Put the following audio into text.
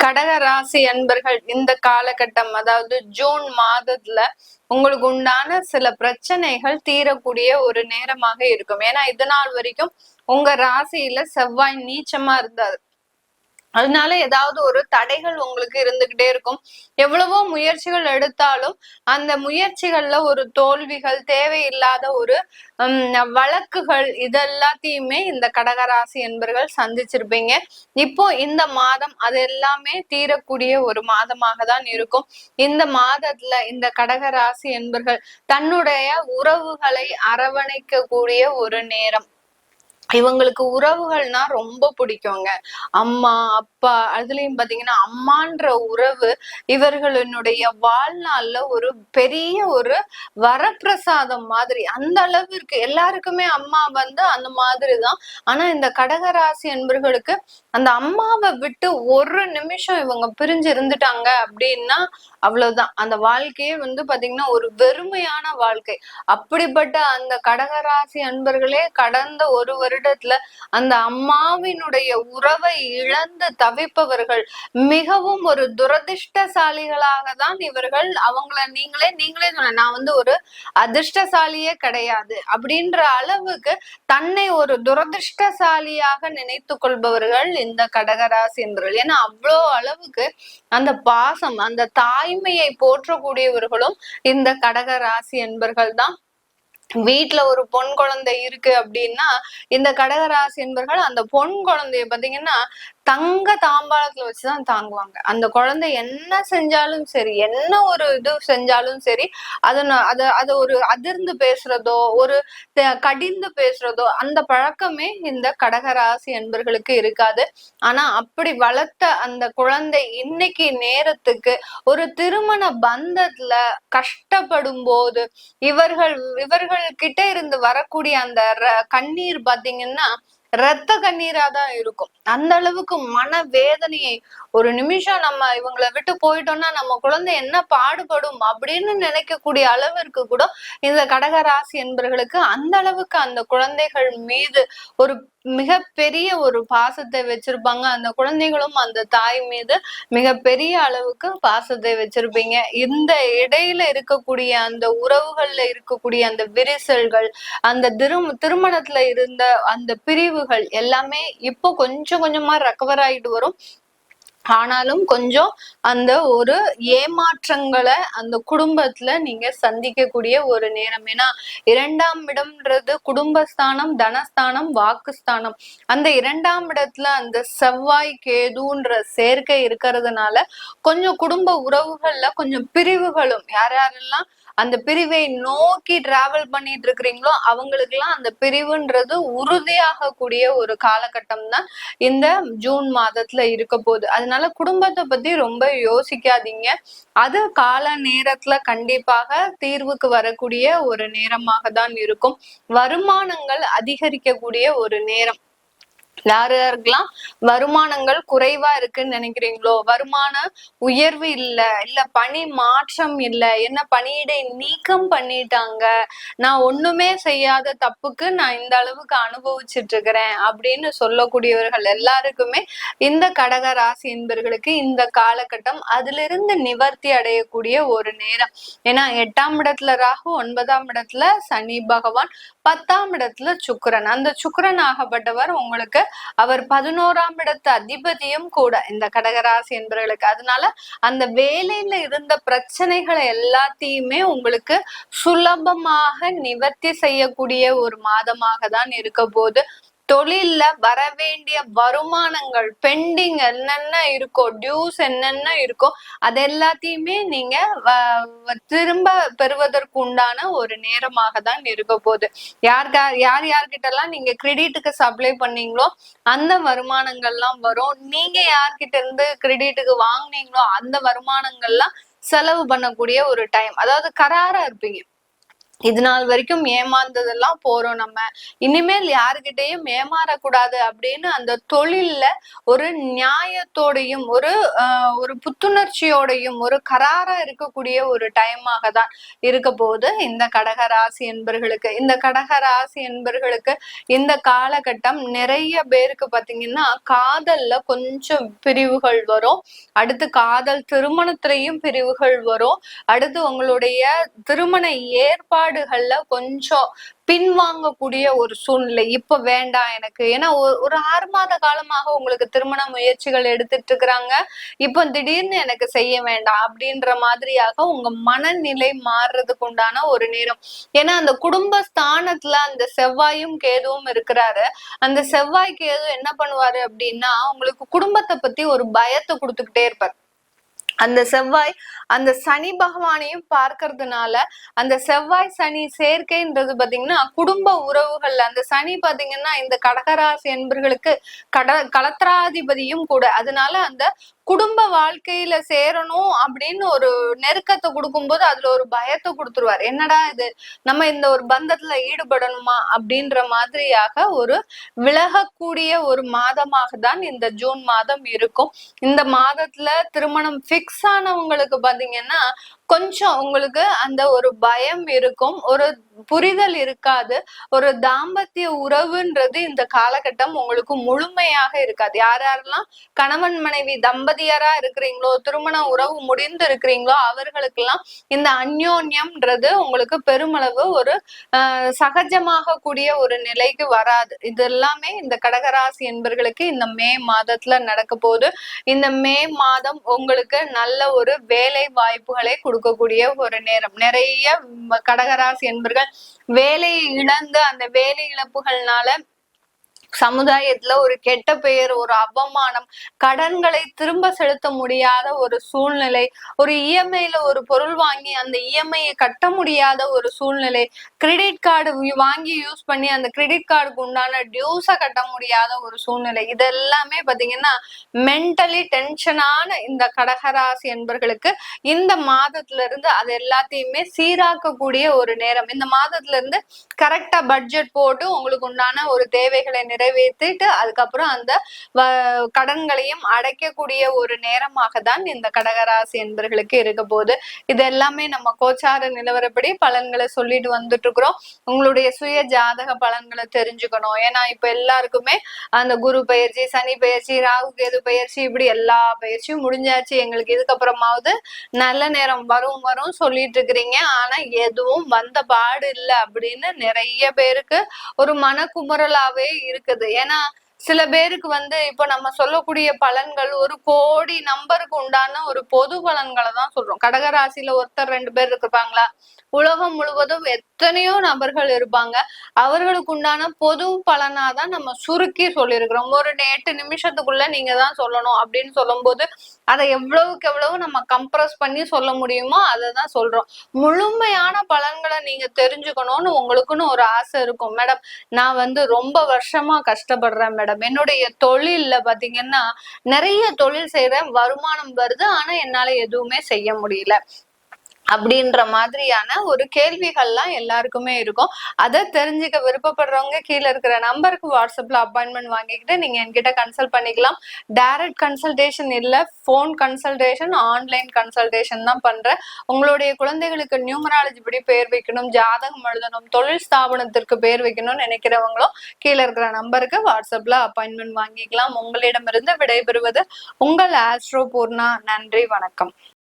கடக ராசி அன்பர்கள் இந்த காலகட்டம் அதாவது ஜூன் மாதத்துல உங்களுக்கு உண்டான சில பிரச்சனைகள் தீரக்கூடிய ஒரு நேரமாக இருக்கும். ஏன்னா இது நாள் வரைக்கும் உங்க ராசியில செவ்வாய் நீச்சமா இருந்தாரு. அதனால ஏதாவது ஒரு தடைகள் உங்களுக்கு இருந்துகிட்டே இருக்கும். எவ்வளவோ முயற்சிகள் எடுத்தாலும் அந்த முயற்சிகள்ல ஒரு தோல்விகள் தேவையில்லாத ஒரு ஹம், வழக்குகள் இதெல்லாத்தையுமே இந்த கடகராசி என்பர்கள் சந்திச்சிருப்பீங்க. இப்போ இந்த மாதம் அது எல்லாமே தீரக்கூடிய ஒரு மாதமாக தான் இருக்கும். இந்த மாதத்துல இந்த கடகராசி என்பர்கள் தன்னுடைய உறவுகளை அரவணைக்க கூடிய ஒரு நேரம். இவங்களுக்கு உறவுகள்னா ரொம்ப பிடிக்குங்க. அம்மா அப்பா அதுலயும் பாத்தீங்கன்னா அம்மான்ற உறவு இவர்களினுடைய வாழ்நாள்ல ஒரு பெரிய ஒரு வரப்பிரசாதம் மாதிரி. அந்த அளவிற்கு எல்லாருக்குமே அம்மா வந்து அந்த மாதிரிதான். ஆனா இந்த கடகராசி என்பர்களுக்கு அந்த அம்மாவை விட்டு ஒரு நிமிஷம் இவங்க பிரிஞ்சு இருந்துட்டாங்க அப்படின்னா அவ்வளவுதான். அந்த வாழ்க்கையே வந்து பாத்தீங்கன்னா ஒரு வெறுமையான வாழ்க்கை. அப்படிப்பட்ட அந்த கடகராசி அன்பர்களே கடந்த ஒரு வருடத்துல அந்த அம்மாவினுடைய உறவை இழந்து தவிப்பவர்கள் மிகவும் ஒரு துரதிருஷ்டசாலிகளாக தான் இவர்கள். அவங்கள நீங்களே நீங்களே சொன்ன நான் வந்து ஒரு அதிர்ஷ்டசாலியே கிடையாது அப்படின்ற அளவுக்கு தன்னை ஒரு துரதிர்ஷ்டசாலியாக நினைத்து கொள்பவர்கள் இந்த கடகராசி என்பவர்கள் ஏன்னா அவ்வளோ அளவுக்கு அந்த பாசம் அந்த தாய்மையை போற்றக்கூடியவர்களும் இந்த கடகராசி என்பர்கள் தான் வீட்டுல ஒரு பொன் குழந்தை இருக்கு அப்படின்னா இந்த கடகராசி என்பர்கள் அந்த பொன் குழந்தைய பாத்தீங்கன்னா தங்க தாம்பாளத்துல வச்சுதான் தாங்குவாங்க. அந்த குழந்தை என்ன செஞ்சாலும் சரி என்ன ஒரு இது செஞ்சாலும் சரி அதை அத அதை ஒரு அதிர்ந்து பேசுறதோ ஒரு கடிந்து பேசுறதோ அந்த பழக்கமே இந்த கடகராசி என்பர்களுக்கு இருக்காது. ஆனா அப்படி வளர்த்த அந்த குழந்தை இன்னைக்கு நேரத்துக்கு ஒரு திருமண பந்தத்துல கஷ்டப்படும் போது இவர்கள் இவர்கள் கிட்ட இருந்து வரக்கூடிய அந்த கண்ணீர் பாத்தீங்கன்னா ரத்த கண்ணீரா தான் இருக்கும். அந்த அளவுக்கு மன வேதனையை ஒரு நிமிஷம் நம்ம இவங்களை விட்டு போயிட்டோம்னா நம்ம குழந்தை என்ன பாடுபடும் அப்படின்னு நினைக்கக்கூடிய அளவிற்கு கூட இந்த கடகராசி என்பவர்களுக்கு அந்த அளவுக்கு அந்த குழந்தைகள் மீது ஒரு மிகப்பெரிய ஒரு பாசத்தை வச்சிருப்பாங்க. அந்த குழந்தைகளும் அந்த தாய் மீது மிகப்பெரிய அளவுக்கு பாசத்தை வச்சிருப்பீங்க. இந்த இடையில இருக்கக்கூடிய அந்த உறவுகள்ல இருக்கக்கூடிய அந்த விரிசல்கள் அந்த திரும் திருமணத்துல இருந்த அந்த பிரிவுகள் எல்லாமே இப்போ கொஞ்சம் கொஞ்சமா ரெக்கவர் ஆயிட்டு வரும். ஆனாலும் கொஞ்சம் அந்த ஒரு ஏமாற்றங்களை அந்த குடும்பத்துல நீங்க சந்திக்கக்கூடிய ஒரு நேரம். ஏன்னா இரண்டாம் இடம்ன்றது குடும்பஸ்தானம் தனஸ்தானம் வாக்குஸ்தானம். அந்த இரண்டாம் இடத்துல அந்த செவ்வாய் கேதுன்ற சேர்க்கை இருக்கிறதுனால கொஞ்சம் குடும்ப உறவுகள்ல கொஞ்சம் பிரிவுகளும் யார் யாரெல்லாம் அந்த பிரிவை நோக்கி டிராவல் பண்ணிட்டு இருக்கிறீங்களோ அவங்களுக்கு எல்லாம் அந்த பிரிவுன்றது உறுதியாக கூடிய ஒரு காலகட்டம் தான் இந்த ஜூன் மாதத்துல இருக்க போகுது. அதனால குடும்பத்தை பத்தி ரொம்ப யோசிக்காதீங்க. அது கால நேரத்துல கண்டிப்பாக தீர்வுக்கு வரக்கூடிய ஒரு நேரமாக தான் இருக்கும். வருமானங்கள் அதிகரிக்கக்கூடிய ஒரு நேரம். யார் யாருக்கெல்லாம் வருமானங்கள் குறைவா இருக்குன்னு நினைக்கிறீங்களோ வருமான உயர்வு இல்ல இல்ல பணி மாற்றம் இல்ல என்ன பணியிடை நீக்கம் பண்ணிட்டாங்க நான் ஒண்ணுமே செய்யாத தப்புக்கு நான் இந்த அளவுக்கு அனுபவிச்சுட்டு இருக்கிறேன் அப்படின்னு சொல்லக்கூடியவர்கள் எல்லாருக்குமே இந்த கடக ராசி என்பர்களுக்கு இந்த காலகட்டம் அதிலிருந்து நிவர்த்தி அடையக்கூடிய ஒரு நேரம். ஏன்னா எட்டாம் இடத்துல ராகு ஒன்பதாம் இடத்துல சனி பகவான் பத்தாம் இடத்துல சுக்கரன். அந்த சுக்கரன் ஆகப்பட்டவர் உங்களுக்கு அவர் பதினோராம் இடத்து அதிபதியும் கூட இந்த கடகராசி என்பவர்களுக்கு அதனால அந்த வேலையில இருந்த பிரச்சனைகளை எல்லாத்தையுமே உங்களுக்கு சுலபமாக நிவர்த்தி செய்யக்கூடிய ஒரு மாதமாக தான் இருக்க போது தொழில்ல வர வேண்டிய வருமானங்கள் பெண்டிங் என்னென்ன இருக்கோ டியூஸ் என்னென்ன இருக்கோ அது எல்லாத்தையுமே நீங்க திரும்ப பெறுவதற்கு உண்டான ஒரு நேரமாக தான் இருக்க போகுது. யார் யார் யார்கிட்ட எல்லாம் நீங்க கிரெடிட்டுக்கு சப்ளை பண்ணீங்களோ அந்த வருமானங்கள்லாம் வரும். நீங்க யார்கிட்ட இருந்து கிரெடிட்டுக்கு வாங்குனீங்களோ அந்த வருமானங்கள்லாம் செலவு பண்ணக்கூடிய ஒரு டைம் அதாவது கராரா இருப்பீங்க. இது நாள் வரைக்கும் ஏமாந்ததெல்லாம் போறோம் நம்ம. இனிமேல் யாருகிட்டையும் ஏமாறக்கூடாது அப்படின்னு அந்த தொழில்ல ஒரு நியாயத்தோடையும் ஒரு ஒரு புத்துணர்ச்சியோடையும் ஒரு கராரா இருக்கக்கூடிய ஒரு டைமாக தான் இருக்க போது இந்த கடக ராசி என்பர்களுக்கு இந்த கடக ராசி என்பர்களுக்கு இந்த காலகட்டம் நிறைய பேருக்கு பாத்தீங்கன்னா காதல்ல கொஞ்சம் பிரிவுகள் வரும். அடுத்து காதல் திருமணத்திலையும் பிரிவுகள் வரும். அடுத்து உங்களுடைய திருமண ஏற்பாடு ஏற்பாடுகள்ல கொஞ்சம் பின்வாங்கக்கூடிய ஒரு சூழ்நிலை. இப்ப வேண்டாம் எனக்கு. ஏன்னா ஒரு ஆறு மாத காலமாக உங்களுக்கு திருமண முயற்சிகள் எடுத்துட்டு இருக்கிறாங்க. இப்போ திடீர்னு எனக்கு செய்ய வேண்டாம் அப்படின்ற மாதிரியாக உங்க மனநிலை மாறுறதுக்கு உண்டான ஒரு நேரம். ஏன்னா அந்த குடும்ப ஸ்தானத்துல அந்த செவ்வாயும் கேதுவும் இருக்கிறாரு. அந்த செவ்வாய் கேது என்ன பண்ணுவாரு அப்படின்னா உங்களுக்கு குடும்பத்தை பத்தி ஒரு பயத்தை கொடுத்துக்கிட்டே இருப்பார். அந்த செவ்வாய் அந்த சனி பகவானையும் பார்க்கறதுனால அந்த செவ்வாய் சனி சேர்க்கைன்றது பாத்தீங்கன்னா குடும்ப உறவுகள்ல அந்த சனி பாத்தீங்கன்னா இந்த கடகராசி என்பர்களுக்கு கட கலத்திராதிபதியும் கூட அதனால அந்த குடும்ப வாழ்க்கையில சேரணும் அப்படின்னு ஒரு நெருக்கத்தை கொடுக்கும்போது அதுல ஒரு பயத்தை கொடுத்துருவார். என்னடா இது? நம்ம இந்த ஒரு பந்தத்துல ஈடுபடணுமா? அப்படின்ற மாதிரியாக ஒரு விலகக்கூடிய ஒரு மாதமாக தான் இந்த ஜூன் மாதம் இருக்கும். இந்த மாதத்துல திருமணம் பிக்ஸ் ஆனவங்களுக்கு பாத்தீங்கன்னா கொஞ்சம் உங்களுக்கு அந்த ஒரு பயம் இருக்கும் ஒரு புரிதல் இருக்காது ஒரு தாம்பத்திய உறவுன்றது இந்த காலகட்டம் உங்களுக்கு முழுமையாக இருக்காது. யார் யாரெல்லாம் கணவன் மனைவி தம்பதியரா இருக்கிறீங்களோ திருமண உறவு முடிந்து இருக்கிறீங்களோ அவர்களுக்கெல்லாம் இந்த அந்யோன்யம்ன்றது உங்களுக்கு பெருமளவு ஒரு சகஜமாக கூடிய ஒரு நிலைக்கு வராது. இது எல்லாமே இந்த கடகராசி என்பர்களுக்கு இந்த மே மாதத்துல நடக்க போகுது. இந்த மே மாதம் உங்களுக்கு நல்ல ஒரு வேலை வாய்ப்புகளை கொடுக்கும். கொடுக்கக்கூடிய ஒரு நேரம். நிறைய கடகராசி என்பர்கள் வேலையை இழந்து அந்த வேலை இழப்புகள்னால சமுதாயத்துல ஒரு கெட்ட பெயர் ஒரு அவமானம் கடன்களை திரும்ப செலுத்த முடியாத ஒரு சூழ்நிலை ஒரு இஎம்ஐல ஒரு பொருள் வாங்கி அந்த இஎம்ஐயை கட்ட முடியாத ஒரு சூழ்நிலை கிரெடிட் கார்டு வாங்கி யூஸ் பண்ணி அந்த கிரெடிட் கார்டுக்கு உண்டான டியூஸ கட்ட முடியாத ஒரு சூழ்நிலை. இதெல்லாமே பாத்தீங்கன்னா மென்டலி டென்ஷனான இந்த கடகராசி என்பர்களுக்கு இந்த மாதத்துல இருந்து அது எல்லாத்தையுமே சீராக்கக்கூடிய ஒரு நேரம். இந்த மாதத்துல இருந்து கரெக்டா பட்ஜெட் போட்டு உங்களுக்கு உண்டான ஒரு தேவைகளை நிறை நிறைவேற்றிட்டு அதுக்கப்புறம் அந்த கடன்களையும் அடைக்கக்கூடிய ஒரு நேரமாக தான் இந்த கடகராசி என்பர்களுக்கு இருக்க போகுது. இது எல்லாமே நம்ம கோச்சார நிலவரப்படி பலன்களை சொல்லிட்டு வந்துட்டு இருக்கிறோம் உங்களுடைய சுய ஜாதக பலன்களை தெரிஞ்சுக்கணும். ஏன்னா இப்ப எல்லாருக்குமே அந்த குரு பயிற்சி சனி பயிற்சி ராகு கேது பயிற்சி இப்படி எல்லா பயிற்சியும் முடிஞ்சாச்சு. எங்களுக்கு இதுக்கப்புறமாவது நல்ல நேரம் வரும் வரும் சொல்லிட்டு இருக்கிறீங்க ஆனா எதுவும் வந்த பாடு இல்லை அப்படின்னு நிறைய பேருக்கு ஒரு மனக்குமுறலாவே இருக்குது. ஏன்னா சில பேருக்கு வந்து இப்போ நம்ம சொல்லக்கூடிய பலன்கள் ஒரு கோடி நம்பருக்கு உண்டான ஒரு பொது பலன்களை தான் சொல்றோம். கடகராசியில ஒருத்தர் ரெண்டு பேர் இருப்பாங்களா உலகம் முழுவதும் எத்தனையோ நபர்கள் இருப்பாங்க. அவர்களுக்கு உண்டான பொது பலனா தான் நம்ம சுருக்கி சொல்லியிருக்கிறோம். ஒரு எட்டு நிமிஷத்துக்குள்ள நீங்க தான் சொல்லணும் அப்படின்னு சொல்லும்போது அதை எவ்வளவுக்கு எவ்வளவு நம்ம கம்ப்ரஸ் பண்ணி சொல்ல முடியுமோ அதை தான் சொல்றோம். முழுமையான பலன்களை நீங்க தெரிஞ்சுக்கணும்னு உங்களுக்குன்னு ஒரு ஆசை இருக்கும். மேடம் நான் வந்து ரொம்ப வருஷமா கஷ்டப்படுறேன் மேடம். என்னுடைய தொழில்ல பாத்தீங்கன்னா நிறைய தொழில் செய்யறேன் வருமானம் வருது. ஆனா என்னால எதுவுமே செய்ய முடியல. அப்படின்ற மாதிரியான ஒரு கேள்விகள்லாம் எல்லாருக்குமே இருக்கும். அதை தெரிஞ்சுக்க விருப்பப்படுறவங்க கீழே இருக்கிற நம்பருக்கு வாட்ஸ்அப்ல அப்பாயின்மெண்ட் வாங்கிக்கிட்டு நீங்க என்கிட்ட கன்சல்ட் பண்ணிக்கலாம். டைரக்ட் கன்சல்டேஷன் இல்லை ஃபோன் கன்சல்டேஷன் ஆன்லைன் கன்சல்டேஷன் தான் பண்றேன். உங்களுடைய குழந்தைகளுக்கு நியூமராலஜி படி பேர் வைக்கணும் ஜாதகம் எழுதணும் தொழில் ஸ்தாபனத்திற்கு பேர் வைக்கணும்னு நினைக்கிறவங்களும் கீழே இருக்கிற நம்பருக்கு வாட்ஸ்அப்ல அப்பாயின்மெண்ட் வாங்கிக்கலாம். உங்களிடமிருந்து விடைபெறுவது உங்கள் ஆஸ்ட்ரோ பூர்ணா நன்றி வணக்கம்.